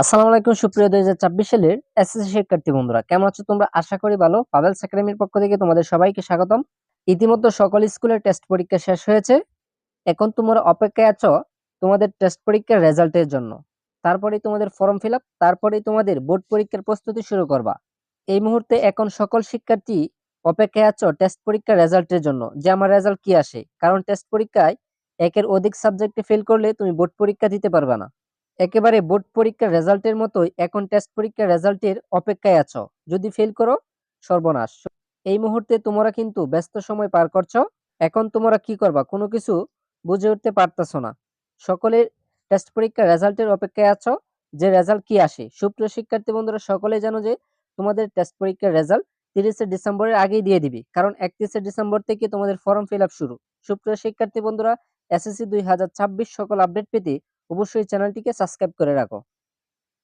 আসসালামু আলাইকুম, সুপ্রিয় দুই হাজার ছাব্বিশ সালের এসএসসি শিক্ষার্থী বন্ধুরা। কেমন আছো তোমরা? আশা করি ভালো। পাবেলস একাডেমির পক্ষ থেকে তোমাদের সবাইকে স্বাগতম। ইতিমধ্যে সকল স্কুলের টেস্ট পরীক্ষা শেষ হয়েছে। এখন তোমরা অপেক্ষায় আছো তোমাদের টেস্ট পরীক্ষার রেজাল্টের জন্য। তোমাদের ফর্ম ফিল আপ তোমাদের বোর্ড পরীক্ষার প্রস্তুতি শুরু করবা। এই মুহূর্তে এখন সকল শিক্ষার্থী অপেক্ষায় আছো টেস্ট পরীক্ষার রেজাল্টের জন্য। যে আমার রেজাল্ট কি আসে? কারণ টেস্ট পরীক্ষায় একের অধিক সাবজেক্টে ফেল করলে তুমি বোর্ড পরীক্ষা দিতে পারবে না। একেবারে বোর্ড পরীক্ষার রেজাল্টের মতোই এখন টেস্ট পরীক্ষার রেজাল্টের অপেক্ষায় আছো। যদি ফেল করো, সর্বনাশ। এই মুহূর্তে তোমরা কিন্তু ব্যস্ত সময় পার করছ। এখন তোমরা কি করবা? কোনো কিছু বুঝে উঠতে পারতেছো না। সকলের টেস্ট পরীক্ষার রেজাল্টের অপেক্ষায় আছো। যে রেজাল্ট কি আসে? সুপ্রিয় শিক্ষার্থী বন্ধুরা সকলে জানো যে তোমাদের টেস্ট পরীক্ষার রেজাল্ট তিরিশে ডিসেম্বরের আগেই দিয়ে দিবি। কারণ একত্রিশে ডিসেম্বর থেকে তোমাদের ফর্ম ফিল শুরু। সুপ্রিয় শিক্ষার্থী বন্ধুরা, এসএসসি দুই হাজার ছাব্বিশ সকল আপডেট পেতে অবশ্যই চ্যানেলটিকে সাবস্ক্রাইব করে রাখো।